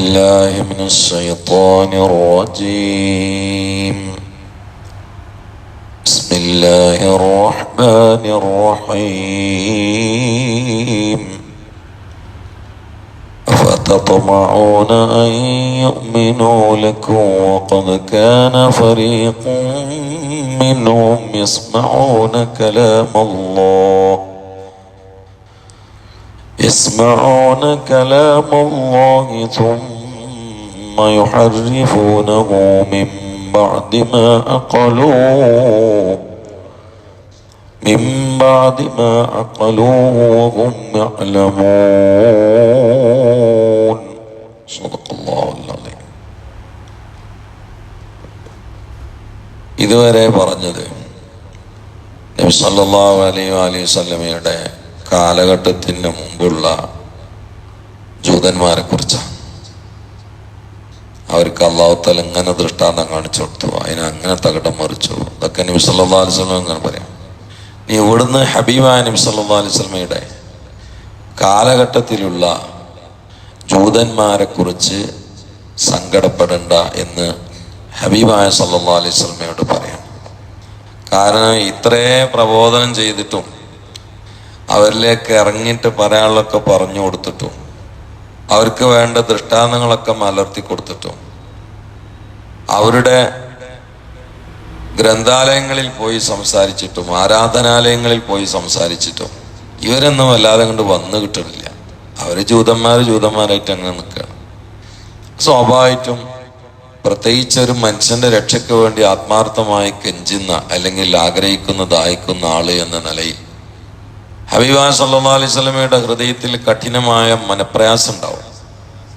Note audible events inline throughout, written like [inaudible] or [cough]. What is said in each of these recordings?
بالله من الشيطان الرجيم. بسم الله الرحمن الرحيم. أفتطمعون أن يؤمنوا لكم وقد كان فريق منهم يسمعون كلام الله. يسمعون كلام الله ثم يحرفونه من بعد ما أقلوه من بعد ما عقلوه وهم يعلمون صدق الله العظيم ഇതുവരെ പറഞ്ഞത് നബി സല്ലല്ലാഹു അലൈഹി അലൈഹി വസല്ലമയുടെ കാലഘട്ടത്തിന് മുമ്പുള്ള ജൂതന്മാരെ കുറിച്ചാണ് അവർക്ക് അള്ളാഹുത്തല ഇങ്ങനെ ദൃഷ്ടാന്തം കാണിച്ചു കൊടുത്തു. അതിനെ അങ്ങനെ തകടം മറിച്ചു. അതൊക്കെ നബി സല്ലല്ലാഹു അലൈഹി വസല്ലം അങ്ങനെ പറയാം. നീ ഇവിടുന്ന് ഹബീബായ നബി സല്ലല്ലാഹു അലൈഹി വസല്ലമയുടെ കാലഘട്ടത്തിലുള്ള ജൂതന്മാരെ കുറിച്ച് സങ്കടപ്പെടേണ്ട എന്ന് ഹബീബായ സല്ലാ അലൈഹി വസല്ലമയോട് പറയാം. കാരണം ഇത്രേ പ്രബോധനം ചെയ്തിട്ടും അവരിലേക്ക് ഇറങ്ങിയിട്ട് പറയാനുള്ളൊക്കെ പറഞ്ഞു കൊടുത്തിട്ടും അവർക്ക് വേണ്ട ദൃഷ്ടാന്തങ്ങളൊക്കെ മലർത്തി കൊടുത്തിട്ടും. അവരുടെ ഗ്രന്ഥാലയങ്ങളിൽ പോയി സംസാരിച്ചിട്ടും ആരാധനാലയങ്ങളിൽ പോയി സംസാരിച്ചിട്ടും ഇവരൊന്നും വല്ലാതെ കൊണ്ട് വന്നു കിട്ടണില്ല. അവർ ജൂതന്മാർ ജൂതന്മാരായിട്ട് അങ്ങനെ നിൽക്കുകയാണ്. സ്വാഭാവികമായിട്ടും പ്രത്യേകിച്ച് ഒരു മനുഷ്യന്റെ രക്ഷയ്ക്ക് വേണ്ടി ആത്മാർത്ഥമായി കെഞ്ചുന്ന അല്ലെങ്കിൽ ആഗ്രഹിക്കുന്ന ദായിക്കുന്ന ആൾ എന്ന നിലയിൽ ഹബീബാ സല്ലാ അലൈഹി സ്വലമയുടെ ഹൃദയത്തിൽ കഠിനമായ മനപ്രയാസം ഉണ്ടാവും.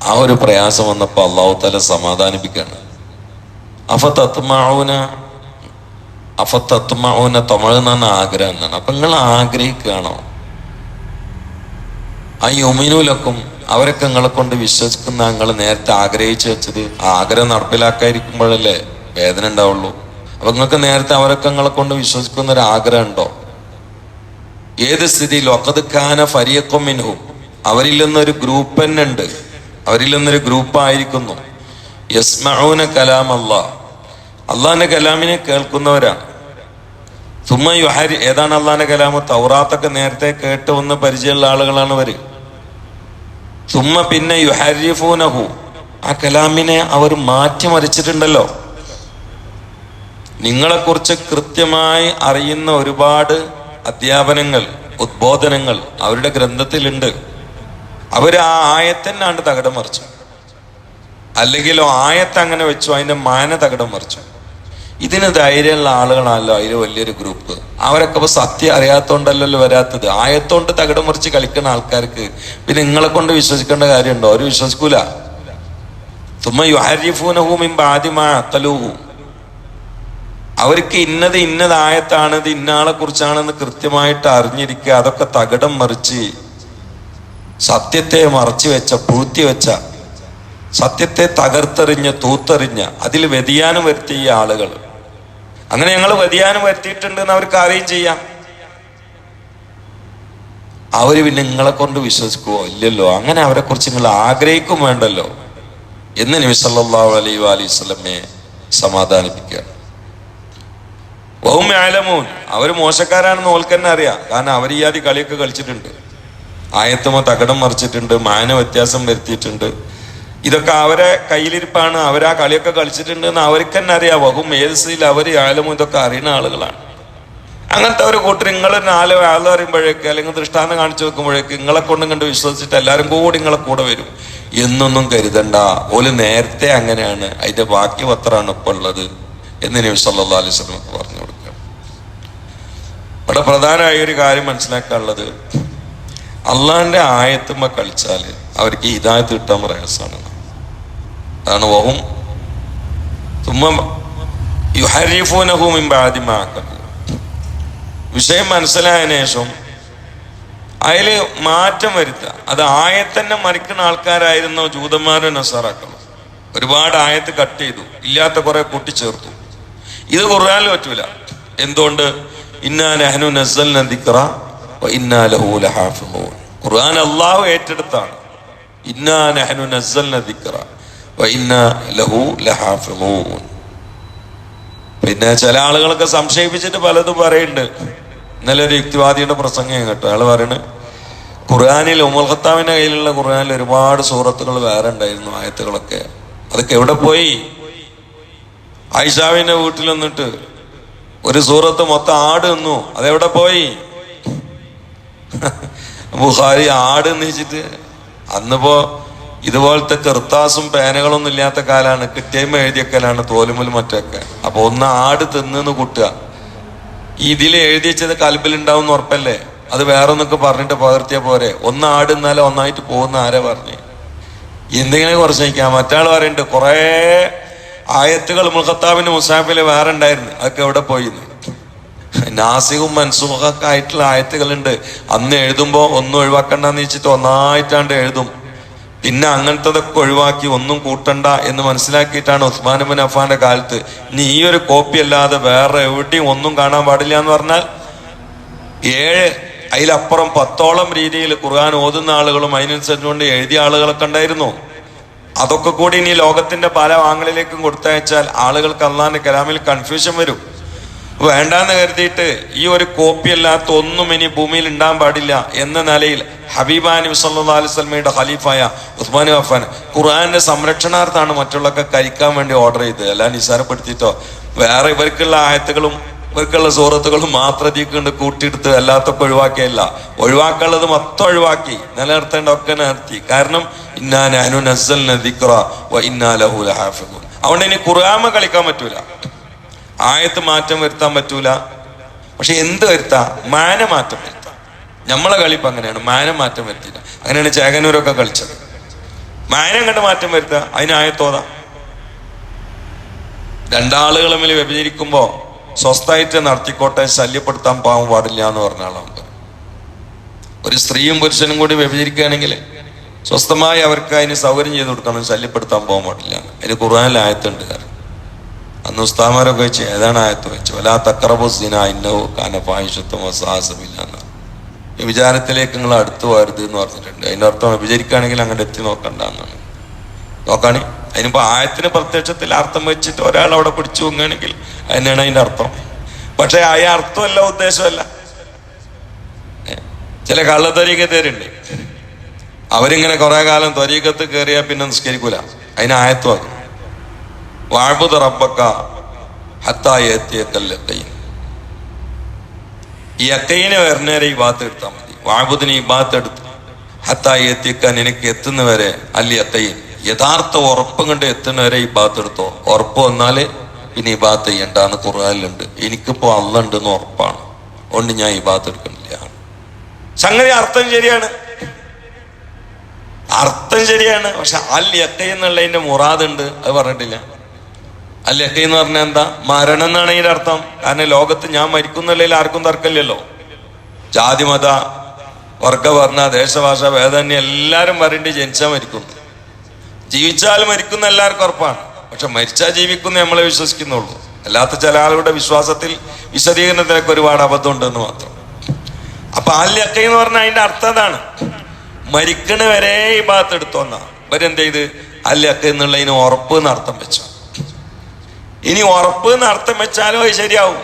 ആ ഒരു പ്രയാസം വന്നപ്പോൾ അള്ളാഹു തല സമാധാനിപ്പിക്കുകയാണ്. അഫത്തത്മാവുന അഫത്തത്മാവുന തമിഴ് എന്നാണ് ആഗ്രഹം എന്നാണ്. അപ്പൊ നിങ്ങൾ ആഗ്രഹിക്കുകയാണോ? ആ യുമിനുലക്കും അവരൊക്കെ നിങ്ങളെ കൊണ്ട് വിശ്വസിക്കുന്ന നിങ്ങൾ നേരത്തെ ആഗ്രഹിച്ചു വെച്ചത് ആഗ്രഹം നടപ്പിലാക്കാതിരിക്കുമ്പോഴല്ലേ വേദന ഉണ്ടാവുള്ളൂ. അപ്പൊ നിങ്ങൾക്ക് നേരത്തെ അവരൊക്കെ നിങ്ങളെ കൊണ്ട് വിശ്വസിക്കുന്ന ഒരു ആഗ്രഹം ഉണ്ടോ? ഏത് സ്ഥിതിയിൽ? ഖാന ഫരിയക്കും മിൻഹു. അവരിൽ നിന്നൊരു ഗ്രൂപ്പ് തന്നെ ഉണ്ട്. അവരിൽ നിന്നൊരു ഗ്രൂപ്പ് ആയിരിക്കുന്നു. യസ്മഊന കലാം അല്ലാ അള്ളാഹിന്റെ കലാമിനെ കേൾക്കുന്നവരാ തുമ്മ യുഹരി ഏതാണ് അള്ളാഹിന്റെ കലാമ്? തൗറാത്തൊക്കെ നേരത്തെ കേട്ട് വന്ന് പരിചയമുള്ള ആളുകളാണ് അവർ തുമ്മ പിന്നെ യുഹരിഫൂനഹു. ആ കലാമിനെ അവർ മാറ്റിമറിച്ചിട്ടുണ്ടല്ലോ. നിങ്ങളെക്കുറിച്ച് കൃത്യമായി അറിയുന്ന ഒരുപാട് അധ്യാപനങ്ങൾ ഉദ്ബോധനങ്ങൾ അവരുടെ ഗ്രന്ഥത്തിലുണ്ട്. അവർ ആ ആയത്തന്നാണ് തകടം മറിച്ചു. അല്ലെങ്കിലോ ആയത്ത് അങ്ങനെ വെച്ചു അതിന്റെ മാന തകടം മറിച്ചു. ഇതിന് ധൈര്യമുള്ള ആളുകളാണല്ലോ അതിൽ വലിയൊരു ഗ്രൂപ്പ്. അവരൊക്കെ ഇപ്പൊ സത്യം അറിയാത്തോണ്ടല്ലല്ലോ വരാത്തത്. ആയത്തോണ്ട് തകിടം മറിച്ച് കളിക്കുന്ന ആൾക്കാർക്ക് പിന്നെ നിങ്ങളെ കൊണ്ട് വിശ്വസിക്കേണ്ട കാര്യമുണ്ടോ? അവർ വിശ്വസിക്കൂല. തുമ്മ യുഹരിഫൂനഹൂമിൻ ബാദിമാ അക്കലൂഹു അവർക്ക് ഇന്നത് ഇന്നതായത്താണത് ഇന്നാളെ കുറിച്ചാണെന്ന് കൃത്യമായിട്ട് അറിഞ്ഞിരിക്കുക. അതൊക്കെ തകടം മറിച്ച് സത്യത്തെ മറച്ചു വെച്ച പൂഴ്ത്തി വെച്ച സത്യത്തെ തകർത്തെറിഞ്ഞ് തൂത്തെറിഞ്ഞ അതിൽ വ്യതിയാനം വരുത്തിയ ആളുകൾ. അങ്ങനെ ഞങ്ങൾ വ്യതിയാനം വരുത്തിയിട്ടുണ്ട് എന്ന് അവർക്ക് അറിയും ചെയ്യാം. അവർ പിന്നെ നിങ്ങളെ കൊണ്ട് വിശ്വസിക്കുവോ? ഇല്ലല്ലോ. അങ്ങനെ അവരെ കുറിച്ച് നിങ്ങൾ ആഗ്രഹിക്കും വേണ്ടല്ലോ. എന്ന് നബി സല്ലല്ലാഹു അലൈഹി അലൈഹി സ്വലമെ സമാധാനിപ്പിക്കുകയാണ് വഹും അവർ അവർ മോശക്കാരാണെന്ന് ഓൽക്കന്നെ അറിയാം. കാരണം അവർ ഈ ആദ്യ കളിയൊക്കെ കളിച്ചിട്ടുണ്ട്. ആയത്തുമോ തകടം മറിച്ചിട്ടുണ്ട് മാന വ്യത്യാസം വരുത്തിയിട്ടുണ്ട്. ഇതൊക്കെ അവരെ കയ്യിലിരിപ്പാണ്. അവരാ കളിയൊക്കെ കളിച്ചിട്ടുണ്ട് എന്ന് അവർക്ക് തന്നെ അറിയാം. വകും ഏത് അവർ ആലും ഇതൊക്കെ അറിയുന്ന ആളുകളാണ്. അങ്ങനത്തെ ഒരു കൂട്ടർ നിങ്ങൾ നാലോ ആളോ അറിയുമ്പോഴേക്ക് അല്ലെങ്കിൽ ദൃഷ്ടാന്തം കാണിച്ചു വെക്കുമ്പോഴേക്ക് നിങ്ങളെ കൊണ്ടും കണ്ട് വിശ്വസിച്ചിട്ട് എല്ലാവരും കൂടി നിങ്ങളെ കൂടെ വരും. എന്നൊന്നും കരുതണ്ട. ഓൽ നേരത്തെ അങ്ങനെയാണ്. അതിന്റെ ബാക്കി പത്രമാണ് ഇപ്പൊ ഉള്ളത്. എന്ന് നബി സല്ലാ അലൈഹി വസല്ലം പറഞ്ഞു ഇവിടെ പ്രധാനമായ ഒരു കാര്യം മനസ്സിലാക്കാനുള്ളത്. അള്ളാന്റെ ആയത്തുമ്മ കളിച്ചാൽ അവർക്ക് ഹിദായത്ത് കിട്ടാൻ പ്രയാസമാണ്. അതാണ് ഓഹും തുമ്മ. വിഷയം മനസ്സിലായതിനു ശേഷം അതിൽ മാറ്റം വരുത്തുക. അത് ആയത്തന്നെ മറിക്കുന്ന ആൾക്കാരായിരുന്നോ ജൂതന്മാരെ നസാറാക്കളും ഒരുപാട് ആയത്ത് കട്ട് ചെയ്തു. ഇല്ലാത്ത കുറെ കൂട്ടിച്ചേർത്തു. ഇത് ഖുർആനിൽ പറ്റൂല. എന്തുകൊണ്ട്? ഖുർആൻ അള്ളാഹു ഏറ്റെടുത്താണ്. പിന്നെ ചില ആളുകളൊക്കെ സംശയിപ്പിച്ചിട്ട് പലതും പറയുന്നുണ്ട്. ഇന്നലെ ഒരു യുക്തിവാദിയുടെ പ്രസംഗം കേട്ടോ. അയാൾ പറയണ് ഖുർആാനിൽ ഉമൽ ഖത്താമിന്റെ കയ്യിലുള്ള ഖുർആാനിൽ ഒരുപാട് സൂറത്തുകൾ വേറെ ഉണ്ടായിരുന്നു ആയത്തുകളൊക്കെ. അതൊക്കെ എവിടെ പോയി? ആയിഷാവിന്റെ വീട്ടിൽ വന്നിട്ട് ഒരു സൂറത്ത് മൊത്തം ആട് നിന്നു. അതെവിടെ പോയി? ബുഹാരി ആട് നിന്നിച്ചിട്ട്. അന്നിപ്പോ ഇതുപോലത്തെ കെർത്താസും പേനകളൊന്നും ഇല്ലാത്ത കാലാണ്. കിട്ടിയമ്മ എഴുതിയക്കലാണ് തോലുമുൽ മറ്റൊക്കെ. അപ്പൊ ഒന്ന് ആട് തിന്നു കൂട്ടുക. ഇതിൽ എഴുതി വെച്ചത് കൽപ്പിലുണ്ടാവും ഉറപ്പല്ലേ? അത് വേറെ ഒന്നൊക്കെ പറഞ്ഞിട്ട് പകർത്തിയ പോരെ. ഒന്ന് ആട് എന്നാലും ഒന്നായിട്ട് പോകുന്ന ആരെ പറഞ്ഞു? എന്തെങ്കിലും കുറച്ച് നിൽക്കാം മറ്റാൾ പറയുന്നുണ്ട് കുറേ ആയത്തുകൾ മുഖത്താബിന് മുസാഫിൽ വേറെ ഉണ്ടായിരുന്നു. അതൊക്കെ എവിടെ പോയി നാസികും മൻസൂഖൊക്കെ ആയിട്ടുള്ള ആയത്തുകളുണ്ട്. അന്ന് എഴുതുമ്പോ ഒന്നും ഒഴിവാക്കണ്ടെന്ന് വെച്ചിട്ട് ഒന്നായിട്ടാണ്ട് എഴുതും. പിന്നെ അങ്ങനത്തതൊക്കെ ഒഴിവാക്കി ഒന്നും കൂട്ടണ്ട എന്ന് മനസ്സിലാക്കിയിട്ടാണ് ഉസ്മാൻ ബിൻ അഫാന്റെ കാലത്ത്. ഇനി ഈ ഒരു കോപ്പി അല്ലാതെ വേറെ എവിടെയും ഒന്നും കാണാൻ പാടില്ല എന്ന് പറഞ്ഞാൽ ഏഴ് അതിലപ്പുറം പത്തോളം രീതിയിൽ ഖുർആൻ ഓതുന്ന ആളുകളും അതിനനുസരിച്ചുകൊണ്ട് എഴുതിയ ആളുകളൊക്കെ ഉണ്ടായിരുന്നു. അതൊക്കെ കൂടി ഇനി ലോകത്തിന്റെ പല വാങ്ങലിലേക്കും കൊടുത്തയച്ചാൽ ആളുകൾക്ക് അള്ളാന്റെ കലാമിൽ കൺഫ്യൂഷൻ വരും. വേണ്ടാന്ന് കരുതിയിട്ട് ഈ ഒരു കോപ്പി അല്ലാത്ത ഒന്നും ഇനി ഭൂമിയിൽ ഉണ്ടാകാൻ പാടില്ല എന്ന നിലയിൽ ഹബീബാ നബി സല്ലല്ലാഹു അലൈഹി സ്വലമയുടെ ഖലീഫായ ഉസ്മാൻ വഫാൻ ഖുർആാന്റെ സംരക്ഷണാർത്ഥമാണ് മറ്റുള്ളവർക്ക് കഴിക്കാൻ വേണ്ടി ഓർഡർ ചെയ്തത്. അല്ല നിസ്സാരപ്പെടുത്തിയിട്ടോ വേറെ ഇവർക്കുള്ള ആയത്തുകളും ഇവർക്കുള്ള സുഹൃത്തുക്കൾ മാത്രം ഇതിക്കൊണ്ട് കൂട്ടിയെടുത്ത് അല്ലാത്തൊക്കെ ഒഴിവാക്കിയല്ല. ഒഴിവാക്കാനുള്ളത് മൊത്തം ഒഴിവാക്കി. നിലനിർത്തേണ്ട ഒക്കെ നിർത്തി കാരണം അതുകൊണ്ട് ഇനി കുറാമ കളിക്കാൻ പറ്റൂല. ആയത്ത് മാറ്റം വരുത്താൻ പറ്റൂല. പക്ഷെ എന്ത് വരുത്താം? മാന മാറ്റം വരുത്താം. നമ്മളെ കളിപ്പ് അങ്ങനെയാണ്. മാന മാറ്റം വരുത്തില്ല അങ്ങനെയാണ് ചേകനൂരൊക്കെ കളിച്ചത്. മാനം കണ്ട് മാറ്റം വരുത്തുക അതിനായത്തോതാ രണ്ടാളുകൾ തമ്മിൽ വ്യഭിചരിക്കുമ്പോ സ്വസ്ഥായിട്ട് നടത്തിക്കോട്ടെ ശല്യപ്പെടുത്താൻ പാവം പാടില്ല എന്ന് പറഞ്ഞ ആളുണ്ട് ഒരു സ്ത്രീയും പുരുഷനും കൂടി വ്യഭിചരിക്കുകയാണെങ്കിൽ സ്വസ്ഥമായി അവർക്ക് അതിന് സൗകര്യം ചെയ്ത് കൊടുക്കണം ശല്യപ്പെടുത്താൻ പോകാൻ പാടില്ല. അതിന് ഖുർആനിൽ ആയത്തുണ്ട്. അന്ന് ഉസ്താമാരൊക്കെ വെച്ച് ഏതാണ് ആയത്ത് വെച്ചു? വല്ലാ തക്രബുസീന ഇന്നോ കാനപായുഷത്വമോ സാഹസമില്ല എന്ന്. വിചാരത്തിലേക്ക് നിങ്ങൾ അടുത്തു പോരുത് എന്ന് പറഞ്ഞിട്ടുണ്ട്. അതിന്റെ അർത്ഥം വിചാരിക്കുകയാണെങ്കിൽ അങ്ങോട്ട് എത്തി നോക്കണ്ട എന്നാണ്. നോക്കാണി? അതിനിപ്പോ ആയത്തിന് പ്രത്യക്ഷത്തിൽ അർത്ഥം വെച്ചിട്ട് ഒരാൾ അവിടെ പിടിച്ചു പോകുകയാണെങ്കിൽ അതിനാണ് അതിന്റെ അർത്ഥം. പക്ഷെ ആ അർത്ഥമല്ല ഉദ്ദേശമല്ല. ചില കള്ള കള്ളത്തൊരീക്കത്തേരുണ്ട് അവരിങ്ങനെ കുറെ കാലം ത്വരീക്കത്ത് കയറിയാൽ പിന്നെ നിസ്കരിക്കൂല. അതിന് ആയത്വം വാഴ്പുത റബ്ബക്ക ഹത്തായി ഈ അക്കൈനെ വരുന്നവരെ ഈ ഭാഗത്ത് എടുത്താൽ മതി. വാഴ്ബുദിന് ഈ ഭാഗത്ത് എടുത്ത് ഹത്തായി എത്തിക്കാൻ എനിക്ക് എത്തുന്നവരെ അല്ലി അക്കൈൻ യഥാർത്ഥ ഉറപ്പം കണ്ട് എത്തുന്നവരെ ഈ ഭാഗത്ത് എടുത്തോ? ഉറപ്പ് വന്നാൽ പിന്നെ ഈ ഭാഗത്ത് ചെയ്യണ്ടെന്ന് ഖുർആനിലുണ്ട്. എനിക്കിപ്പോ അള്ള ഉണ്ടെന്ന് ഉറപ്പാണ്. അതുകൊണ്ട് ഞാൻ ഈ ഭാഗത്ത് എടുക്കണില്ല സംഗതി അർത്ഥം ശരിയാണ്. അർത്ഥം ശരിയാണ്. പക്ഷെ അൽ യക്ക എന്നുള്ളതിന്റെ മുറാദ് ഉണ്ട് അത് പറഞ്ഞിട്ടില്ല. അൽ യക്ക എന്ന് പറഞ്ഞാൽ എന്താ? മരണം എന്നാണ് ഇതിന്റെ അർത്ഥം. കാരണം ലോകത്ത് ഞാൻ മരിക്കുന്നുള്ളതിൽ ആർക്കും തർക്കമില്ലല്ലോ. ജാതി മത വർഗ വർണ ദേശഭാഷ വേദന്യ എല്ലാരും വരണ്ടി ജനിച്ചാൽ മരിക്കുന്നു. ജീവിച്ചാൽ മരിക്കുന്ന എല്ലാവർക്കും ഉറപ്പാണ്. പക്ഷെ മരിച്ചാൽ ജീവിക്കുന്ന നമ്മളെ വിശ്വസിക്കുന്നുള്ളൂ. അല്ലാത്ത ചില ആളുകളുടെ വിശ്വാസത്തിൽ വിശദീകരണത്തിനൊക്കെ ഒരുപാട് അബദ്ധം ഉണ്ടെന്ന് മാത്രം. അപ്പൊ ആല്യക്ക എന്ന് പറഞ്ഞാൽ അതിന്റെ അർത്ഥം അതാണ് മരിക്കണ വരെ ഈ ഭാഗത്ത് എടുത്തോന്നാ ഇവരെന്ത് ചെയ്ത്? അല്ലക്ക എന്നുള്ളതിന് ഉറപ്പ് എന്നർത്ഥം വെച്ചു. ഇനി ഉറപ്പ് എന്ന് അർത്ഥം വെച്ചാലോ ശരിയാവും.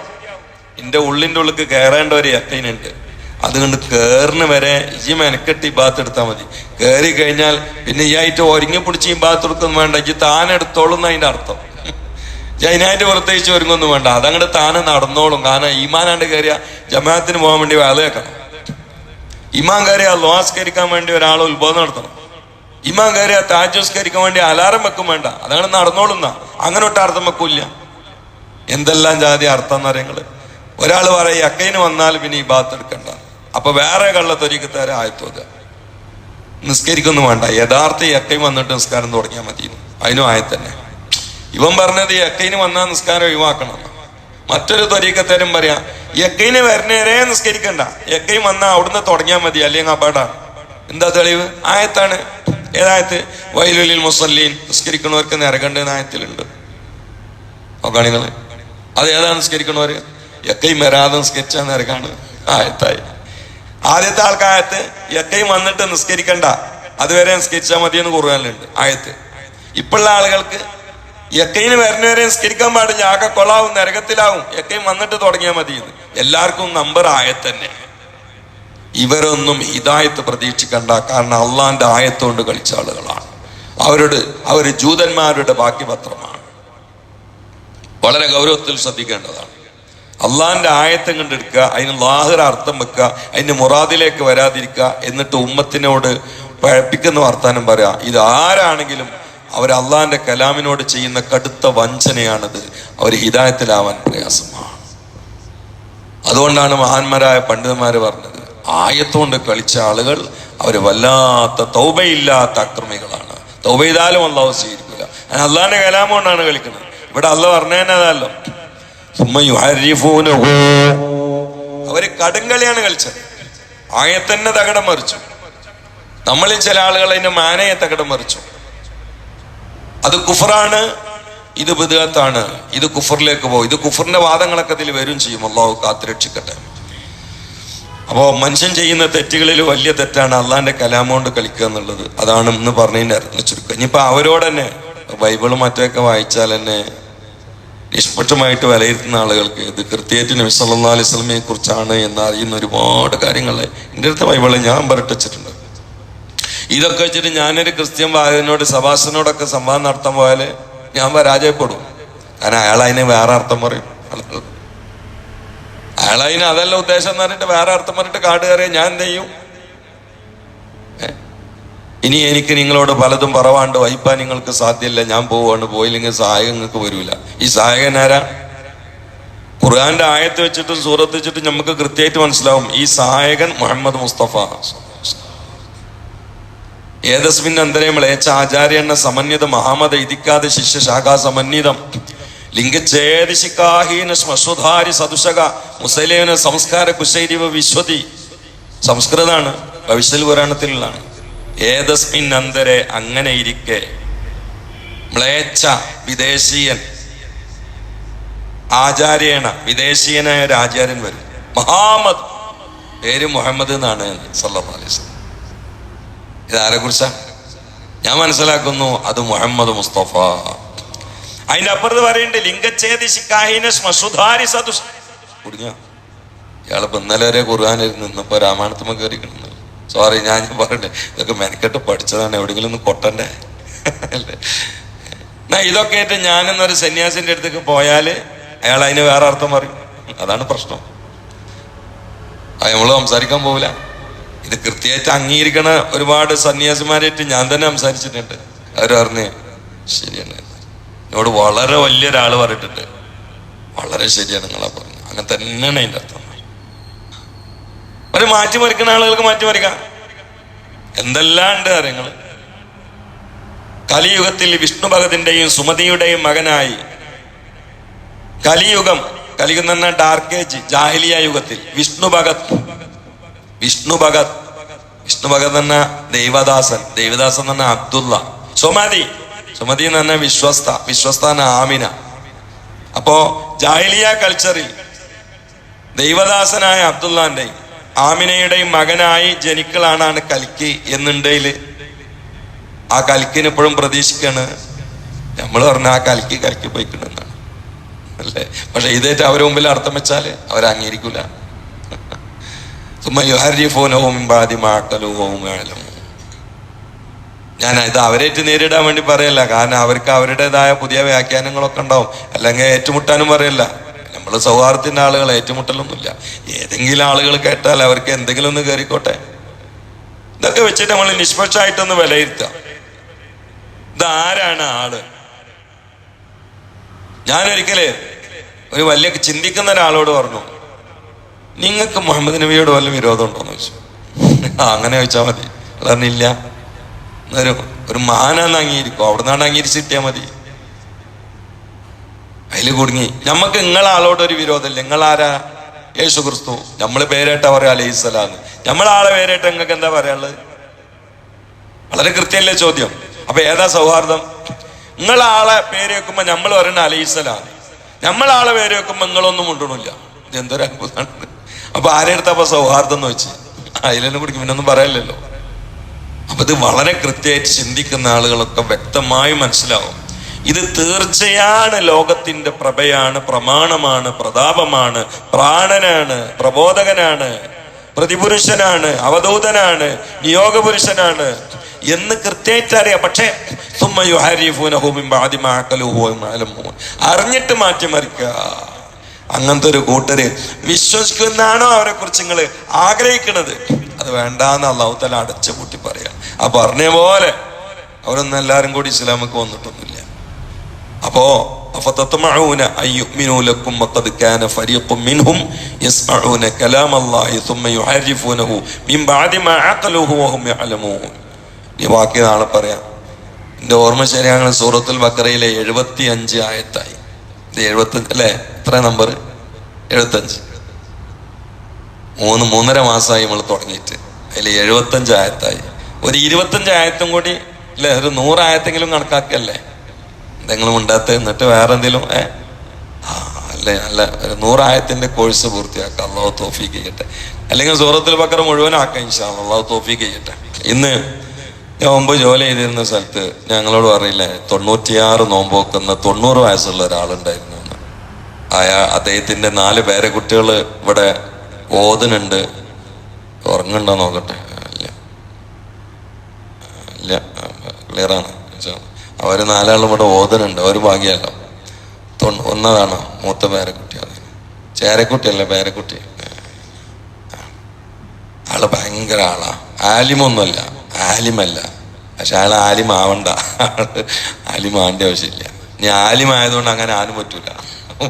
എന്റെ ഉള്ളിന്റെ ഉള്ളിൽ കയറേണ്ട ഒരു യക്കൈനുണ്ട്. അതുകൊണ്ട് കേറിന് വരെ ഈ മെനക്കെട്ട് ബാത്ത് എടുത്താൽ മതി. കയറി കഴിഞ്ഞാൽ പിന്നെ ഈ ആയിട്ട് ഒരുങ്ങി പിടിച്ച് ഈ ഭാഗത്ത് എടുക്കൊന്നും വേണ്ട. ഈ താനെടുത്തോളും അതിന്റെ അർത്ഥം. [laughs] ജൈനായിട്ട് പ്രത്യേകിച്ച് ഒരുങ്ങൊന്നും വേണ്ട. അതങ്ങോട്ട് താന് നടന്നോളും. കാരണം ഈമാനാണ്ട് കയറിയ ജമാഅത്തിന് പോകാൻ വേണ്ടി വേലയാക്കണം ഇമാൻ കയറിയ ലോസ്കരിക്കാൻ വേണ്ടി ഒരാൾ ഉത്ബോധനം നടത്തണം. ഇമാൻ കയറിയ താജോസ്കരിക്കാൻ വേണ്ടി അലാറം വെക്കും വേണ്ട. അതങ്ങനെ നടന്നോളുന്ന അങ്ങനെ ഒട്ട് അർത്ഥം വെക്കൂല്ല. എന്തെല്ലാം ജാതി അർത്ഥം എന്നറിയങ്ങൾ ഒരാൾ പറയും അക്കൈന് വന്നാൽ പിന്നെ ഈ ബാത്ത് എടുക്കണ്ട. അപ്പൊ വേറെ കള്ളത്തൊരുക്കത്താരെ ആയത്തോത് നിസ്കരിക്കൊന്നും വേണ്ട. യഥാർത്ഥ ഈ അക്കൈൻ വന്നിട്ട് നിസ്കാരം തുടങ്ങിയാൽ മതി അതിനും ആയത്തന്നെ. ഇവൻ പറഞ്ഞത് ഈ അക്കൈന് വന്നാൽ നിസ്കാരം ഒഴിവാക്കണം. മറ്റൊരു ത്വരീക്കത്തേരും പറയാം യക്കൈന് വരുന്നേരെ നിസ്കരിക്കണ്ട. യക്കൈൻ വന്നാൽ അവിടുന്ന് തുടങ്ങിയാൽ മതി അല്ലെങ്കിൽ അപകടമാണ് എന്താ തെളിവ്? ആയത്താണ്. ഏതായത്ത് വയലുലിൽ മുസല്ലീൻ നിസ്കരിക്കണവർക്ക് നിരകണ്ട ആയത്തിലുണ്ട്. നോക്കാണിങ്ങൾ അത് ഏതാണ് നിസ്കരിക്കണവര് യക്കൈം വരാതെ നിസ്കരിച്ചാൽ നിരകാണ്. ആയത്തായി. ആദ്യത്തെ ആൾക്കായത്ത് യക്കൈം വന്നിട്ട് നിസ്കരിക്കണ്ട. അതുവരെ നിസ്കരിച്ചാൽ മതി എന്ന് ഖുർആനിലുണ്ട് ആയത്ത്. ഇപ്പോഴുള്ള ആളുകൾക്ക് യക്കൈന് വരുന്നവരെ നിസ്കരിക്കാൻ പാടില്ല ആകെ കൊളാവും നരകത്തിലാവും. യക്കൈൻ വന്നിട്ട് തുടങ്ങിയാൽ മതി എന്ന് എല്ലാവർക്കും നമ്പർ ആയത്തന്നെ ഇവരൊന്നും ഹിദായത്ത് പ്രതീക്ഷിക്കണ്ട കാരണം അള്ളാന്റെ ആയത്തുകൊണ്ട് കളിച്ച ആളുകളാണ്. അവരോട് അവർ ജൂതന്മാരുടെ ബാക്കി പത്രമാണ് വളരെ ഗൗരവത്തിൽ ശ്രദ്ധിക്കേണ്ടതാണ്. അള്ളാന്റെ ആയത്തം കണ്ടെടുക്കുക അതിന് ലാഹിറ അർത്ഥം വെക്കുക അതിന്റെ മുറാദിലേക്ക് വരാതിരിക്കുക എന്നിട്ട് ഉമ്മത്തിനോട് പഴപ്പിക്കുന്ന വർത്താനം പറയാ. ഇത് ആരാണെങ്കിലും അവർ അള്ളാഹിന്റെ കലാമിനോട് ചെയ്യുന്ന കടുത്ത വഞ്ചനയാണിത്. അവർ ഹിതായത്തിലാവാൻ പ്രയാസമാണ്. അതുകൊണ്ടാണ് മഹാന്മാരായ പണ്ഡിതന്മാര് പറഞ്ഞത് ആയത്തോണ്ട് കളിച്ച ആളുകൾ അവർ വല്ലാത്ത തൗബയില്ലാത്ത അക്രമികളാണ്. തൗബ ചെയ്താലും അള്ളാഹു സ്വീകരിക്കില്ല അല്ലാന്റെ കലാം കൊണ്ടാണ് കളിക്കുന്നത്. ഇവിടെ അല്ല പറഞ്ഞതല്ലോ അവർ കടുങ്കളിയാണ് കളിച്ചത്. ആയത്തന്നെ തകടം മറിച്ചു. നമ്മളിൽ ചില ആളുകൾ അതിന്റെ മാനയെ തകടം മറിച്ചു. അത് കുഫറാണ് ഇത് ബിദാത്താണ്. ഇത് കുഫറിലേക്ക് പോകും. ഇത് കുഫറിന്റെ വാദങ്ങളൊക്കെ അതിൽ വരും ചെയ്യും. അള്ളാഹു കാത്തുരക്ഷിക്കട്ടെ അപ്പോ മനുഷ്യൻ ചെയ്യുന്ന തെറ്റുകളിൽ വലിയ തെറ്റാണ് അള്ളാന്റെ കലാമോണ്ട് കളിക്കുക എന്നുള്ളത്. അതാണ് ഇന്ന് പറഞ്ഞതിന്റെ അർത്ഥം. ചുരുക്കം. ഇനിയിപ്പോ അവരോട് തന്നെ ബൈബിളും മറ്റൊക്കെ വായിച്ചാൽ തന്നെ നിഷ്പക്ഷമായിട്ട് വിലയിരുത്തുന്ന ആളുകൾക്ക് ഇത് കൃത്യമായിട്ട് നബി സല്ലല്ലാഹു അലൈഹി വസല്ലമയെ കുറിച്ചാണ് എന്നറിയുന്ന ഒരുപാട് കാര്യങ്ങൾ എന്റെ അടുത്ത ബൈബിളിൽ ഞാൻ പറഞ്ഞിട്ടുണ്ട് ഇതൊക്കെ വെച്ചിട്ട് ഞാനൊരു ക്രിസ്ത്യൻ വായനോട് സഭാസനോടൊക്കെ സംവാദം നടത്താൻ പോയാൽ ഞാൻ പരാജയപ്പെടും. കാരണം അയാൾ അതിന് വേറെ അർത്ഥം പറയും. അയാൾ അതിന് അതല്ല ഉദ്ദേശം എന്ന് പറഞ്ഞിട്ട് വേറെ അർത്ഥം പറഞ്ഞിട്ട് കാട് കയറിയാൽ ഞാൻ എന്ത് ചെയ്യും? ഇനി എനിക്ക് നിങ്ങളോട് പലതും പറവാണ്ട് വഹിപ്പാൻ നിങ്ങൾക്ക് സാധ്യമല്ല ഞാൻ പോവാണ്. പോയില്ലെങ്കിൽ സഹായം നിങ്ങൾക്ക് വരൂല. ഈ സഹായകൻ ആരാ? ഖുർആന്റെ ആയത്ത് വെച്ചിട്ടും സൂറത്ത് വെച്ചിട്ടും നമുക്ക് കൃത്യമായിട്ട് മനസ്സിലാവും. ഈ സഹായകൻ മുഹമ്മദ് മുസ്തഫ. ഏതസ്മിൻ ആചാര്യ ആചാര്യെണ്ണ സമന്വിത മഹാമത ഇതിക്കാതെ ശിഷ്യ ശാഖാ സമന്വിതം. ലിംഗച്ഛേദിശിക്കാഹീന ശ്മശ്വധാരി സദുഷക മുസലേന സംസ്കാര കുശൈരിവ വിശ്വതി. സംസ്കൃതാണ് ഭവിഷ്യൽ പുരാണത്തിലുള്ളതാണ്. ഏതസ്മിൻ അന്തരെ അങ്ങനെ ഇരിക്കെ. മ്ലേച്ഛ വിദേശീയൻ. ആചാര്യേണ വിദേശീയനായ ഒരു ആചാര്യൻ വരും. മഹാമദ് പേര് മുഹമ്മദ് എന്നാണ് സല്ലാ ഇതാരെ കുറിച്ചാ ഞാൻ മനസ്സിലാക്കുന്നു അത് മുഹമ്മദ് മുസ്തഫ. അതിന്റെ അപ്പുറത്ത് പറയുന്നുണ്ട് ലിംഗച്ഛേദി ശിക്കാഹീന ശ്മസുധാരി കുടുങ്ങിയ ഇയാളിപ്പോ ഇന്നലെ വരെ ഖുർആാനിരുന്ന് ഇന്നിപ്പോ രാമായണത്തുമ്മ കയറിക്കണെന്ന് സോറി ഞാൻ പറയട്ടെ ഇതൊക്കെ മെനക്കെട്ട് പഠിച്ചതാണ്. എവിടെയെങ്കിലും ഒന്ന് കൊട്ടണ്ടേ? അല്ലേ? എന്നാ ഇതൊക്കെ ആയിട്ട് ഞാനെന്നൊരു സന്യാസിന്റെ അടുത്തേക്ക് പോയാൽ അയാൾ അതിന് വേറെ അർത്ഥം പറയും. അതാണ് പ്രശ്നം. അത് നമ്മൾ സംസാരിക്കാൻ പോവില്ല. ഇത് കൃത്യമായിട്ട് അംഗീകരിക്കണ ഒരുപാട് സന്യാസിമാരായിട്ട് ഞാൻ തന്നെ സംസാരിച്ചിട്ടുണ്ട്. അവർ പറഞ്ഞ് ശരിയാണ്. എന്നോട് വളരെ വലിയൊരാൾ പറഞ്ഞിട്ടുണ്ട്. വളരെ ശരിയാണ് നിങ്ങളാ പറഞ്ഞു അങ്ങനെ തന്നെയാണ് അതിന്റെ അർത്ഥം. ഒരു മാറ്റിമറിക്കുന്ന ആളുകൾക്ക് മാറ്റിമറിക്കാം എന്തെല്ലാം ഉണ്ട് കാര്യങ്ങൾ കലിയുഗത്തിൽ വിഷ്ണു ഭഗതിന്റെയും സുമതിയുടെയും മകനായി. കലിയുഗം കലിയുഗം പറഞ്ഞാൽ ഡാർക്ക് ഏജ് ജാഹിലിയ യുഗത്തിൽ. വിഷ്ണു ഭഗത്. വിഷ്ണു ഭഗത്. വിഷ്ണു ഭഗത് എന്ന ദൈവദാസൻ. ദൈവദാസൻ എന്ന് അബ്ദുള്ള. സുമതി. സുമതി എന്ന് പറഞ്ഞാൽ വിശ്വസ്ത. വിശ്വസ്ത എന്ന ആമിന. അപ്പോ ജാഹിലിയ കൾച്ചറിൽ ദൈവദാസനായ അബ്ദുള്ളാന്റെയും ആമിനയുടെയും മകനായി ജനിക്കളാണ് കൽക്കി എന്നുണ്ടെങ്കിൽ ആ കൽക്കിന് എപ്പോഴും പ്രതീക്ഷിക്കാണ്. നമ്മൾ പറഞ്ഞ ആ കൽക്കി കൽക്കി പോയിക്കണെന്നാണ് അല്ലേ? പക്ഷെ ഇതേറ്റ് അവരെ മുമ്പിൽ അർത്ഥം വെച്ചാൽ അവരംഗീകരിക്കൂല ഞാൻ ഇത് അവരേറ്റ് നേരിടാൻ വേണ്ടി പറയല്ല. കാരണം അവർക്ക് അവരുടേതായ പുതിയ വ്യാഖ്യാനങ്ങളൊക്കെ ഉണ്ടാവും. അല്ലെങ്കിൽ ഏറ്റുമുട്ടാനും പറയല്ല. നമ്മൾ സൗഹാർദ്ദത്തിന്റെ ആളുകൾ ഏറ്റുമുട്ടലൊന്നുമില്ല. ഏതെങ്കിലും ആളുകൾ കേട്ടാൽ അവർക്ക് എന്തെങ്കിലും ഒന്ന് കയറിക്കോട്ടെ ഇതൊക്കെ വെച്ചിട്ട് നമ്മൾ നിഷ്പക്ഷമായിട്ടൊന്ന് വിലയിരുത്താം ഇതാരാണ് ആൾ? ഞാനൊരിക്കൽ ഒരു വലിയ ചിന്തിക്കുന്ന ഒരാളോട് പറഞ്ഞു നിങ്ങൾക്ക് മുഹമ്മദ് നബിയോട് വല്ല വിരോധം ഉണ്ടോന്ന് ചോദിച്ചു. അങ്ങനെ ചോദിച്ചാൽ മതി. പറഞ്ഞില്ല ഒരു ഒരു മാനാന്ന് അംഗീകരിക്കും. അവിടെ നിന്നാണ് അംഗീകരിച്ചിട്ടിയാൽ മതി. അതിൽ കുടുങ്ങി. നമുക്ക് നിങ്ങളാളോട് ഒരു വിരോധമില്ല. നിങ്ങളാരാ യേശു ക്രിസ്തു. നമ്മൾ പേരേട്ട പറയാ അലൈഹിസ്സലാന്ന് നമ്മളാളെ പേരേട്ട നിങ്ങൾക്ക് എന്താ പറയാനുള്ളത്? വളരെ കൃത്യമല്ലേ ചോദ്യം. അപ്പൊ ഏതാ സൗഹാർദ്ദം? നിങ്ങളാളെ പേര് വെക്കുമ്പോ നമ്മൾ പറയുന്ന അലൈസലാണ് നമ്മളാളെ പേര് വെക്കുമ്പോ നിങ്ങളൊന്നും മുണ്ടണില്ല. ഇതെന്തൊരു അത്ഭുതമാണ്. അപ്പൊ ആരെടുത്തപ്പോ സൗഹാർദ്ദം എന്ന് വെച്ച് അതിലെന്നെ കുടിക്കും പിന്നെ ഒന്നും പറയല്ലോ അപ്പൊ ഇത് വളരെ കൃത്യമായിട്ട് ചിന്തിക്കുന്ന ആളുകളൊക്കെ വ്യക്തമായി മനസ്സിലാവും. ഇത് തീർച്ചയാണ് ലോകത്തിന്റെ പ്രഭയാണ് പ്രമാണമാണ് പ്രതാപമാണ് പ്രാണനാണ് പ്രബോധകനാണ് പ്രതിപുരുഷനാണ് അവധൂതനാണ് നിയോഗപുരുഷനാണ് എന്ന് കൃത്യമായിട്ട് അറിയാം. പക്ഷേ അറിഞ്ഞിട്ട് മാറ്റിമറിക്ക അങ്ങനത്തെ ഒരു കൂട്ടര് വിശ്വസിക്കുന്നാണോ അവരെ കുറിച്ച് നിങ്ങൾ ആഗ്രഹിക്കുന്നത് അത് വേണ്ടാന്ന് അള്ളാഹുത്തല തല അടച്ചു കൂട്ടി പറയാം. ആ പറഞ്ഞ പോലെ അവരൊന്നും എല്ലാരും കൂടി ഇസ്ലാമക്ക് വന്നിട്ടൊന്നുമില്ല. അപ്പോ അഫതത്മഊന അയ്യുമിനു ലക്കും കാന കലാം അല്ലാഹി മിൻ മാ ഈ ഓർമ്മ ശരിയാണ് സൂറത്തുൽ ബക്കറയിലെ എഴുപത്തി അഞ്ച് ആയത്തായി എഴുപത്തഞ്ച് അല്ലേ? എത്ര നമ്പർ എഴുപത്തഞ്ച് മൂന്ന് മൂന്നര മാസമായി നമ്മൾ തുടങ്ങിയിട്ട്. അതിൽ എഴുപത്തഞ്ച് ആയത്തായി. ഒരു ഇരുപത്തഞ്ച് ആയത്തും കൂടി അല്ലേ? ഒരു നൂറായത്തെങ്കിലും കണക്കാക്കല്ലേ? എന്തെങ്കിലും ഉണ്ടാത്ത എന്നിട്ട് വേറെ എന്തെങ്കിലും ഏ അല്ലെ നല്ല ഒരു നൂറായത്തിന്റെ കോഴ്സ് പൂർത്തിയാക്കാം. അള്ളാഹു തോഫീക്ക് ചെയ്യട്ടെ. അല്ലെങ്കിൽ സൂറത്തിൽ ബക്കർ മുഴുവനാക്കാം ഇൻഷാ. അള്ളാഹു തോഫീക്ക് ചെയ്യട്ടെ. ഇന്ന് ഞാൻ മുമ്പ് ജോലി ചെയ്തിരുന്ന സ്ഥലത്ത് ഞങ്ങളോട് പറയില്ലേ തൊണ്ണൂറ്റിയാറ് നോമ്പോക്കുന്ന തൊണ്ണൂറ് വയസ്സുള്ള ഒരാളുണ്ടായിരുന്നു. അയാ അദ്ദേഹത്തിന്റെ നാല് പേരെ കുട്ടികൾ ഇവിടെ ഓതുന്നുണ്ട്. ഉറങ്ങുണ്ടോ നോക്കട്ടെ. ഇല്ല. ഇല്ല. ക്ലിയറാണ്. അവർ നാലാളും ഇവിടെ ഓതനുണ്ട് ഒരു ഭാഗ്യമല്ലോ. ഒന്നതാണ് മൂത്ത പേരക്കുട്ടി അതിന് ചേരക്കുട്ടിയല്ല പേരക്കുട്ടി? ആൾ ഭയങ്കര ആളാ. ആലിമൊന്നുമല്ല ആലിമല്ല. പക്ഷെ അയാൾ ആലിമാവണ്ട. ആലിമാവേണ്ട ആവശ്യമില്ല. ഇനി ആലിമായതുകൊണ്ട് അങ്ങനെ ആനും പറ്റൂല.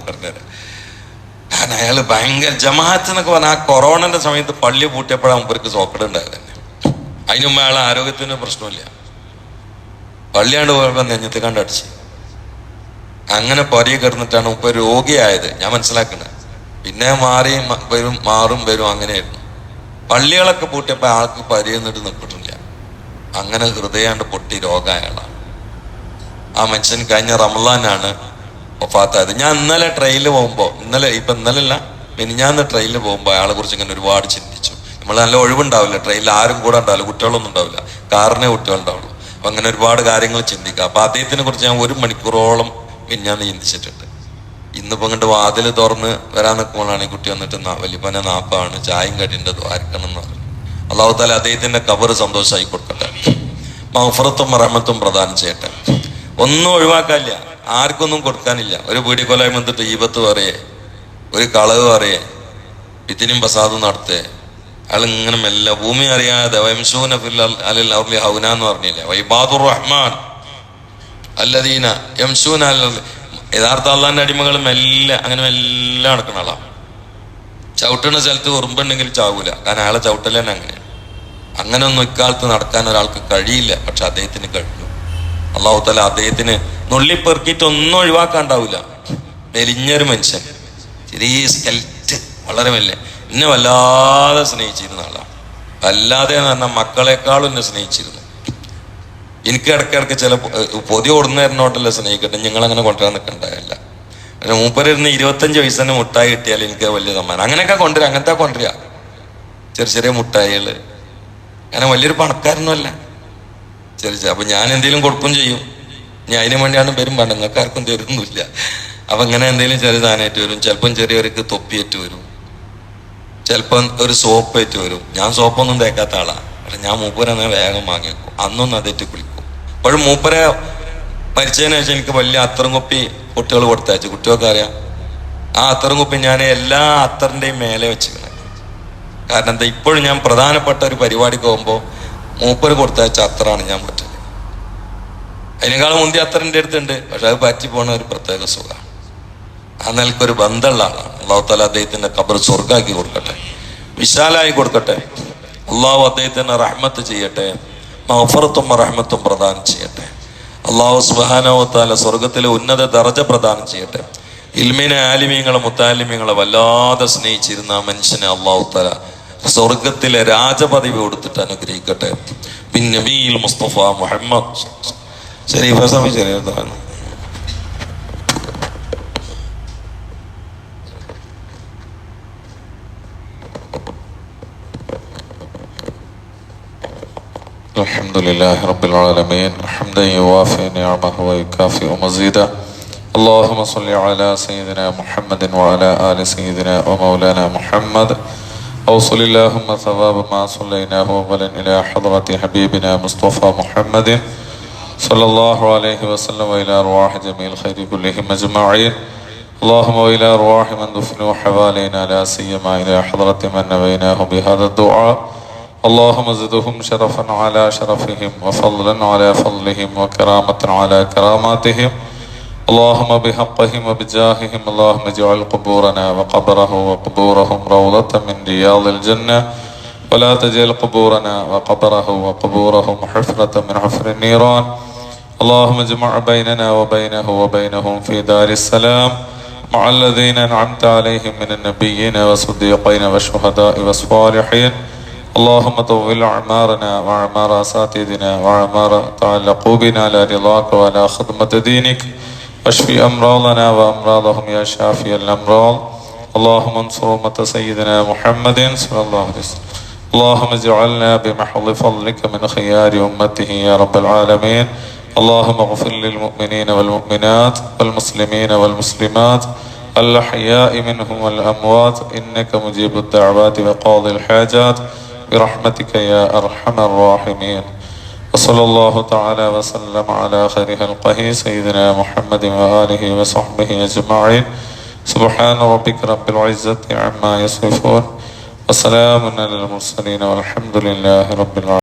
പറഞ്ഞുതരാം. കാരണം അയാൾ ഭയങ്കര ജമാഅത്ത് എന്നൊക്കെ പറഞ്ഞാൽ ആ കൊറോണന്റെ സമയത്ത് പള്ളി പൂട്ടിയപ്പോഴാണ് മുമ്പർക്ക് സോക്കടുണ്ടായത് തന്നെ. അതിന് മുമ്പ് അയാൾ ആരോഗ്യത്തിന് പ്രശ്നമില്ല. പള്ളിയാണ്ട് പോയപ്പോ നെഞ്ഞത്ത് കണ്ടടിച്ച് അങ്ങനെ പൊരയെ കിടന്നിട്ടാണ് ഇപ്പൊ രോഗിയായത്. ഞാൻ മനസ്സിലാക്കുന്നത് പിന്നെ മാറി വരും മാറും വരും അങ്ങനെയായിരുന്നു. പള്ളികളൊക്കെ പൂട്ടിയപ്പോ ആൾക്ക് പരിയെന്നിട്ട് നിൽക്കിട്ടില്ല അങ്ങനെ ഹൃദയാണ്ട് പൊട്ടി രോഗം ആ മനുഷ്യൻ കഴിഞ്ഞ റമലാനാണ് ഒഫാത്തായത് ഞാൻ ഇന്നലെ ട്രെയിനിൽ പോകുമ്പോ ഇന്നലെ ഇപ്പൊ ഇന്നലെ അല്ല മിനിഞ്ഞാന്ന് ട്രെയിനിൽ പോകുമ്പോ അയാളെ കുറിച്ച് ഇങ്ങനെ ഒരുപാട് ചിന്തിച്ചു. നമ്മൾ നല്ല ഒഴിവുണ്ടാവില്ല. ട്രെയിനിൽ ആരും കൂടെ ഉണ്ടാവില്ല. കുട്ടികളൊന്നും ഉണ്ടാവില്ല. കാറിനെ കുട്ടികളുണ്ടാവുള്ളൂ. അപ്പൊ അങ്ങനെ ഒരുപാട് കാര്യങ്ങൾ ചിന്തിക്കുക അപ്പൊ അദ്ദേഹത്തിനെ കുറിച്ച് ഞാൻ ഒരു മണിക്കൂറോളം ഞാൻ ചിന്തിച്ചിട്ടുണ്ട് ഇന്ന് ഇങ്ങോട്ട് വാതിൽ തുറന്ന് വരാൻ നിൽക്കുമ്പോഴാണ് ഈ കുട്ടി വന്നിട്ട് വലിയപ്പനെ നാപ്പാണ് ചായയും കടിന്റെ ദ്വാരക്കണം എന്ന് പറഞ്ഞു. അള്ളാഹു താല അദ്ദേഹത്തിന്റെ കബർ സന്തോഷമായി കൊടുക്കട്ടെ. മഹഫറത്തും റഹമത്തും പ്രദാനം ചെയ്യട്ടെ. ഒന്നും ഒഴിവാക്കാനില്ല. ആർക്കൊന്നും കൊടുക്കാനില്ല. ഒരു പീടിക്കൊലായ്മ വന്നിട്ട് ഈപത്ത് പറയേ ഒരു കളവ് പറയേ ഇതിനും പ്രസാദം നടത്തേ അയാൾ ഇങ്ങനെ മെല്ലെ ഭൂമി അറിയാതെ വംശൂന അലിൽ ഹൗന എന്ന് പറഞ്ഞില്ലേ? വൈബാദുർ റഹ്മാൻ അല്ലദീന യംശൂന യഥാർത്ഥ അള്ളാന്റെ അടിമകൾ മെല്ലെ അങ്ങനെ മെല്ലെ നടക്കണ ആളാ. ചവിട്ടണ സ്ഥലത്ത് ഉറുമ്പുണ്ടെങ്കിൽ ചാവൂല. കാരണം അയാളെ ചവിട്ടൽ തന്നെ അങ്ങനെ അങ്ങനെ ഒന്നും ഇക്കാലത്ത് നടക്കാൻ ഒരാൾക്ക് കഴിയില്ല. പക്ഷെ അദ്ദേഹത്തിന് കഴിഞ്ഞു. അള്ളാഹു തല അദ്ദേഹത്തിന് നുള്ളിപ്പെറുക്കിയിട്ട് ഒന്നും ഒഴിവാക്കാണ്ടാവില്ല മെലിഞ്ഞൊരു മനുഷ്യൻ. ചെറിയ സ്കെൽറ്റ് വളരെ മെല്ലെ. എന്നെ വല്ലാതെ സ്നേഹിച്ചിരുന്ന ആളാണ് അല്ലാതെ എന്ന് മക്കളെക്കാളും എന്നെ സ്നേഹിച്ചിരുന്നു. എനിക്ക് ഇടയ്ക്കിടയ്ക്ക് ചില പൊതി ഓടുന്നതിനോട്ടല്ല സ്നേഹിക്കട്ടെ ഞങ്ങളങ്ങനെ കൊണ്ടുവരാൻ നിൽക്കണ്ടായില്ല പക്ഷെ മൂപ്പരിരുന്ന് ഇരുപത്തഞ്ച് വയസ്സിന് മുട്ടായി കിട്ടിയാൽ എനിക്ക് വലിയ സമ്മാനം. അങ്ങനെയൊക്കെ കൊണ്ടുവരിക അങ്ങനത്തെ കൊണ്ടുവരിക ചെറിയ ചെറിയ മുട്ടായികൾ. അങ്ങനെ വലിയൊരു പണക്കാരനല്ല ചെറിയ അപ്പൊ ഞാൻ എന്തെങ്കിലും കൊടുക്കും ചെയ്യും. ഞാൻ അതിന് വേണ്ടിയാണ് വരും വേണ്ട നിങ്ങൾക്ക് ആർക്കും തരുന്നില്ല അപ്പൊ ഇങ്ങനെ എന്തെങ്കിലും ചെറിയ സാധനമായിട്ട് വരും. ചിലപ്പം ചെറിയവർക്ക് തൊപ്പിയേറ്റ് വരും. ചിലപ്പം ഒരു സോപ്പ് ഏറ്റു വരും. ഞാൻ സോപ്പൊന്നും തേക്കാത്ത ആളാ. പക്ഷെ ഞാൻ മൂപ്പരനെ വേഗം വാങ്ങിക്കും അന്നൊന്നും അതേറ്റ് കുളിക്കും. അപ്പോഴും മൂപ്പരെ മരിച്ചതിന് ശേഷം എനിക്ക് വലിയ അത്തറും കുപ്പി കുട്ടികൾ കൊടുത്തയച്ചു. കുട്ടികൾക്ക് അറിയാം. ആ അത്തറും കുപ്പി ഞാൻ എല്ലാ അത്തറിന്റെയും മേലെ വെച്ചിരിക്കണം കാരണം എന്താ ഇപ്പോഴും ഞാൻ പ്രധാനപ്പെട്ട ഒരു പരിപാടിക്ക് പോകുമ്പോൾ മൂപ്പര് കൊടുത്തയച്ച അത്തറാണ് ഞാൻ പറ്റുന്നത്. അതിനേക്കാളും മുന്തി അത്തറിന്റെ അടുത്തുണ്ട്. പക്ഷെ അത് പറ്റി പോണ ഒരു പ്രത്യേക സുഖമാണ്. ആ നിലക്കൊരു ബന്ധമുള്ള ആളാണ്. അള്ളാഹു താല അദ്ദേഹത്തിന്റെ കബർ സ്വർഗാക്കി കൊടുക്കട്ടെ. വിശാലായി കൊടുക്കട്ടെ. അള്ളാഹു അദ്ദേഹത്തിന് റഹ്മത്ത് ചെയ്യട്ടെ. മഹഫറത്തും റഹ്മത്തും പ്രദാനം ചെയ്യട്ടെ. അള്ളാഹു സുബാനോത്താല താല സ്വർഗത്തിലെ ഉന്നത ദർജ പ്രദാനം ചെയ്യട്ടെ. ഇൽമിനെ ആലിമീങ്ങളെ മുത്താലിമീങ്ങളെ വല്ലാതെ സ്നേഹിച്ചിരുന്ന ആ മനുഷ്യനെ അള്ളാഹു താല സ്വർഗത്തിലെ രാജപദവി കൊടുത്തിട്ട് അനുഗ്രഹിക്കട്ടെ. ബിൻ നബീൽ മുസ്തഫ മുഹമ്മദ്. ശരി ഫസാമി ശരീരത്താണ് الحمد لله رب العالمين. حمدا يوافي نعمه ويكافئ مزيدا اللهم صل على سيدنا محمد وعلى آل سيدنا ومولانا محمد. أوصل اللهم ثواب ما صليناه أولا إلى حضرة حبيبنا مصطفى محمد صلى الله عليه وسلم وإلى أرواح جميع الخير كلهم أجمعين. اللهم وإلى أرواح من دفنوا حوالينا لا سيما إلى حضرة من نبيناه بهذا الدعاء. اللهم زدهم شرفا على شرفهم وفضلا على فضلهم وكرامة على كراماتهم. اللهم بحقهم وبجاههم اللهم اجعل قبورنا وقبره وقبورهم روضة من رياض الجنة. ولا تجعل قبورنا وقبره وقبورهم حفرة من حفر النيران. اللهم اجمع بيننا وبينه وبينهم في دار السلام. مع الذين أنعمت عليهم من النبيين والصديقين والشهداء والصالحين. اللهم طول أعمارنا وأعمار أساتذتنا وأعمار تعلقوا بنا على رضاك وعلى خدمة دينك. واشف أمراضنا وأمراضهم يا شافي الأمراض. اللهم انصر أمة سيدنا محمد صلى الله عليه وسلم. اللهم اجعلنا بمحض فضلك من خيار أمته يا رب العالمين. اللهم اغفر للمؤمنين والمؤمنات والمسلمين والمسلمات. الأحياء منهم والأموات. إنك مجيب الدعوات وقاضي الحاجات. برحمتك يا أرحم الراحمين. وصلى الله تعالى وسلم على خير خلقه سيدنا محمد وآله وصحبه أجمعين. سبحان ربك رب العزة عما يصفون. وسلام على المرسلين والحمد لله رب العالمين.